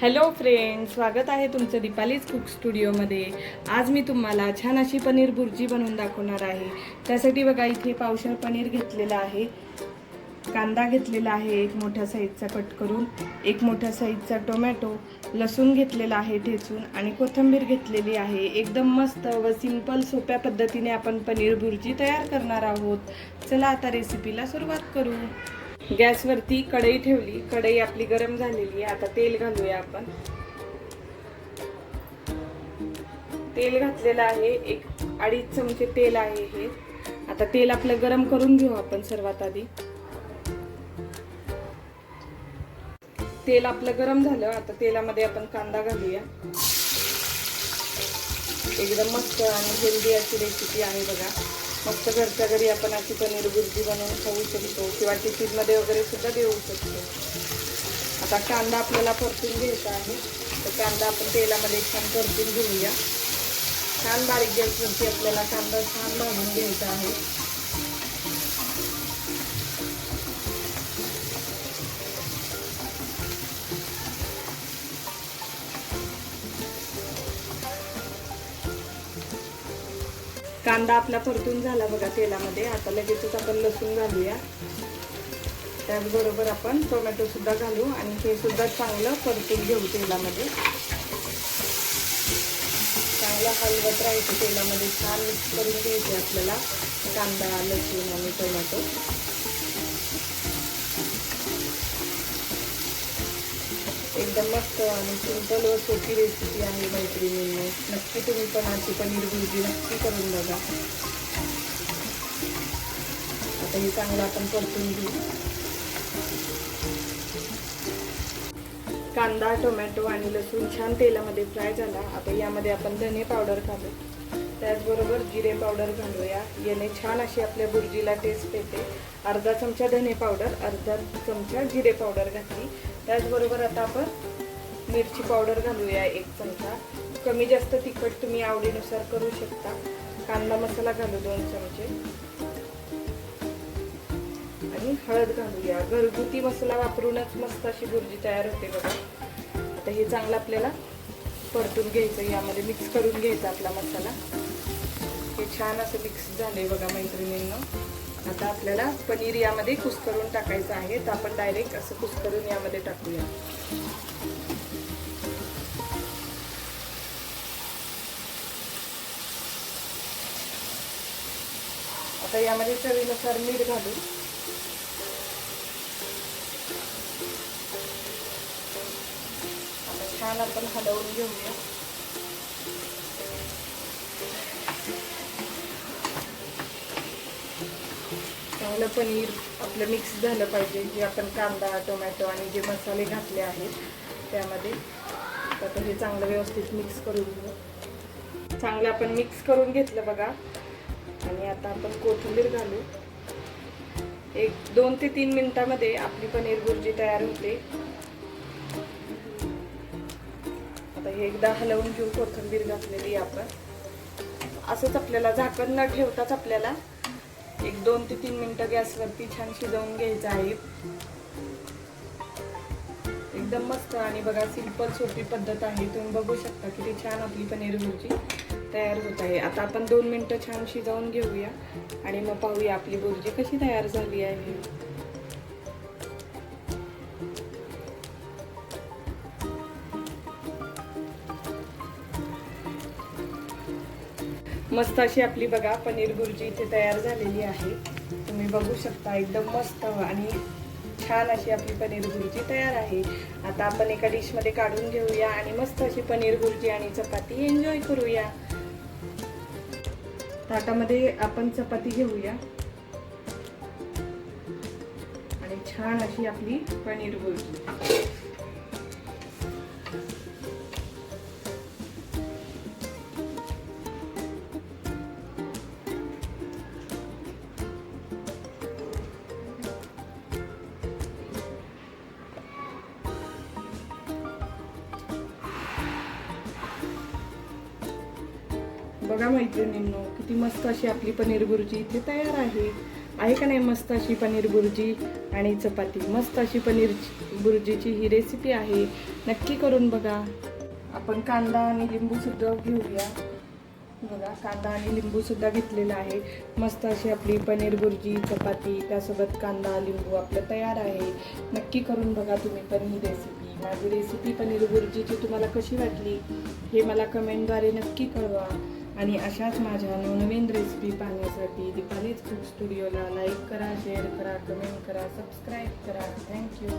Hello friend स्वागत आहे तुमचं दीपालीज कुक स्टुडिओमध्ये. आज मी तुम्हाला छान अशी पनीर भुर्जी बनवून दाखवणार आहे. त्यासाठी बघा इथे पावशर पनीर घेतलेलं आहे. कांदा घेतलेला आहे एक मोठ्या साईजचा कट करून. एक मोठ्या साईजचा टोमॅटो लसूण घेतलेला आहे ठेचून आणि कोथिंबीर घेतलेली आहे. एकदम मस्त व सिंपल सोप्या पद्धतीने आपण पनीर भुर्जी तयार करणार आहोत. चला आता रेसिपीला सुरुवात करू. गॅसवरती कढई ठेवली कढई आपली गरम झालेली आहे. आता तेल घालूया आपण. तेल घातलेलं आहे. एक अडीच चमचे तेल आहे हे. आता तेल आपलं गरम करून घेऊ आपण सर्वात आधी. तेल आपलं गरम झालं. आता तेलामध्ये आपण कांदा घालूया. एकदम मस्त आणि हेल्दी अशी रेसिपी आहे बघा. फक्त घरच्या घरी आपण अशी पनीर भुर्जी बनवून खाऊ शकतो किंवा टिफिनमध्ये वगैरे सुद्धा देऊ शकतो. आता कांदा आपल्याला परतून घ्यायचा आहे. तर कांदा आपण तेलामध्ये छान परतून घेऊया. छान बारीक गॅसवरती आपल्याला कांदा छान भाजून घ्यायचा आहे. कांदा आपला परतून झाला बघा तेलामध्ये. आता लगेचच आपण लसूण घालूया. त्याचबरोबर आपण टोमॅटो सुद्धा घालू आणि हे सुद्धा चांगलं परतून घेऊ तेलामध्ये. चांगला हलवत राहायचं तेलामध्ये. छान मिक्स करून घ्यायचे आपल्याला. कांदा लसूण आणि टोमॅटो एकदम मस्त आणि सिंपल व सोपी रेसिपी आहे मैत्रिणींनो. नक्की तुम्ही पण आजची पनीर भुर्जी नक्की करून बघा. आता हे चांगलं आपण परतून घेऊ. कांदा टोमॅटो आणि लसूण छान तेलामध्ये फ्राय झाला. आता यामध्ये आपण धने पावडर घालू. त्याचबरोबर जिरे पावडर घालूया. याने छान अशी आपल्या भुर्जीला टेस्ट येते. अर्धा चमचा धने पावडर अर्धा चमचा जिरे पावडर घातली. त्याचबरोबर आता आपण मिरची पावडर घालूया एक चमचा. कमी जास्त तिखट तुम्ही आवडीनुसार करू शकता. कांदा मसाला घालू दोन चमचे. आणि हळद घालूया. घरगुती मसाला वापरूनच मस्त अशी भुर्जी तयार होते बघा. आता हे चांगलं आपल्याला परतून घ्यायचं यामध्ये मिक्स करून घ्यायचा आपला मसाला. छान असं मिक्स झालंय बघा मैत्रिणींना. आता आपल्याला पनीर यामध्ये कुस्करून टाकायचं आहे. तर आपण डायरेक्ट असं कुस्करून यामध्ये टाकूया. आता यामध्ये चवीनुसार मीठ घालू आता छान आपण हलवून घेऊया. चांगलं पनीर आपलं मिक्स झालं पाहिजे जे आपण कांदा टोमॅटो आणि जे मसाले घातले आहेत त्यामध्ये. आता हे चांगलं व्यवस्थित मिक्स करून घेऊ. चांगलं आपण मिक्स करून घेतलं बघा. आणि आता आपण कोथिंबीर घालू. एक दोन ते तीन मिनिटामध्ये आपली पनीर भुर्जी तयार होते. आता हे एकदा हलवून घेऊ कोथिंबीर घातलेली आपण. असंच आपल्याला झाकण न ठेवताच आपल्याला एक दोन ते तीन मिनिटं गॅसवरती छान शिजवून घ्यायचं आहे. एकदम मस्त आणि बघा सिंपल सोपी पद्धत आहे. तुम्ही बघू शकता किती छान आपली पनीर भुर्जी तयार होत आहे. आता आपण दोन मिनटं छान शिजवून घेऊया आणि मग पाहूया आपली भुर्जी कशी तयार झाली आहे. मस्त अशी आपली बघा पनीर भुर्जी इथे तयार झालेली आहे. तुम्ही बघू शकता एकदम मस्त आणि छान अशी आपली पनीर भुर्जी तयार आहे. आता आपण एका डिशमध्ये काढून घेऊया आणि मस्त अशी पनीर भुर्जी आणि चपाती एन्जॉय करूया. ताटामध्ये आपण चपाती घेऊया. आणि छान अशी आपली पनीर भुर्जी बघा मैत्रिणींनो किती मस्त अशी आपली पनीर बुर्जी इथे तयार आहे. आहे का नाही मस्त अशी पनीर बुर्जी आणि चपाती? मस्त अशी पनीर भुर्जीची ही रेसिपी आहे. नक्की करून बघा. आपण कांदा आणि लिंबू सुद्धा घेऊया. बघा कांदा आणि लिंबू सुद्धा घेतलेला आहे. मस्त अशी आपली पनीर बुर्जी चपाती त्यासोबत कांदा लिंबू आपलं तयार आहे. नक्की करून बघा तुम्ही पण ही रेसिपी माझी रेसिपी पनीर बुर्जीची तुम्हाला कशी वाटली हे मला कमेंटद्वारे नक्की कळवा. आणि अशाच माझ्या नवनवीन रेसिपी पाहण्यासाठी दीपालीच कुक स्टुडिओला लाईक करा शेअर करा कमेंट करा सबस्क्राईब करा. Thank you